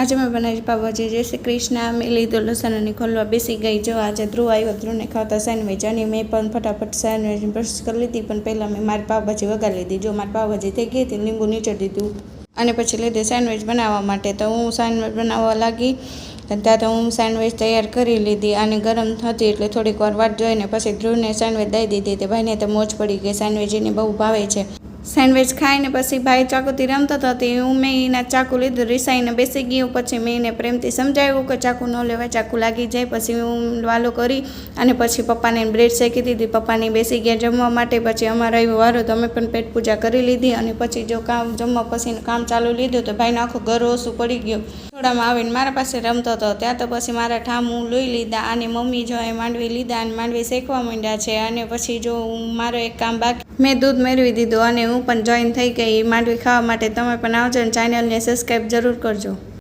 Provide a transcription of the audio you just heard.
આજે મેં બનાવી પાવભાજી જય શ્રી કૃષ્ણ. મેં લીધો લસણ અને ખોલવા બેસી ગઈ. જો આજે ધ્રુવ આવ્યો, ધ્રુવને ખાવતા સેન્ડવિચ અને મેં પણ ફટાફટ સેન્ડવિચ બ્રશ કરી લીધી. પણ પહેલાં મેં મારી પાવભાજી વગાડી લીધી. જો મારી પાવભાજી થઈ ગઈ હતી લીંબુ નીચોડી દીધું. અને પછી લીધી સેન્ડવિચ બનાવવા માટે. તો હું સેન્ડવિચ બનાવવા લાગી. ત્યાં તો હું સેન્ડવિચ તૈયાર કરી લીધી અને ગરમ હતી એટલે થોડીક વાર વાટ જોઈને પછી ધ્રુવને સેન્ડવિચ દઈ દીધી. તે ભાઈને તો મોજ પડી ગઈ. સેન્ડવિચ એને બહુ ભાવે છે. સેન્ડવિચ ખાઈને પછી ભાઈ ચાકુથી રમતો હતો તે હું મેં એના ચાકુ લીધું, રિસાઈને બેસી ગયું, પછી મેં એને પ્રેમથી સમજાવ્યું કે ચાકુ ન લેવાય, ચાકુ લાગી જાય. પછી હું વાલો કરી અને પછી પપ્પાને બ્રેડ શેકી દીધી. પપ્પાને બેસી ગયા જમવા માટે, પછી અમારો આવ્યો વારો તો અમે પણ પેટ પૂજા કરી લીધી અને પછી જો કામ જમવા પછી કામ ચાલુ લીધું તો ભાઈને આખો ઘર ઓછું પડી ગયું. થોડામાં આવીને મારા પાસે રમતો હતો ત્યાં તો પછી મારા ઠામ હું લઈ લીધા અને મમ્મી જો એ માંડવી લીધા અને માંડવી શેકવા માંડ્યા છે અને પછી જો હું મારો એક કામ બાકી, મેં દૂધ મેળવી દીધું અને હું પણ જોઈન થઈ ગઈ. માંડવી ખાવા માટે તમે પણ આવજો અને ચેનલને સબસ્ક્રાઈબ જરૂર કરજો.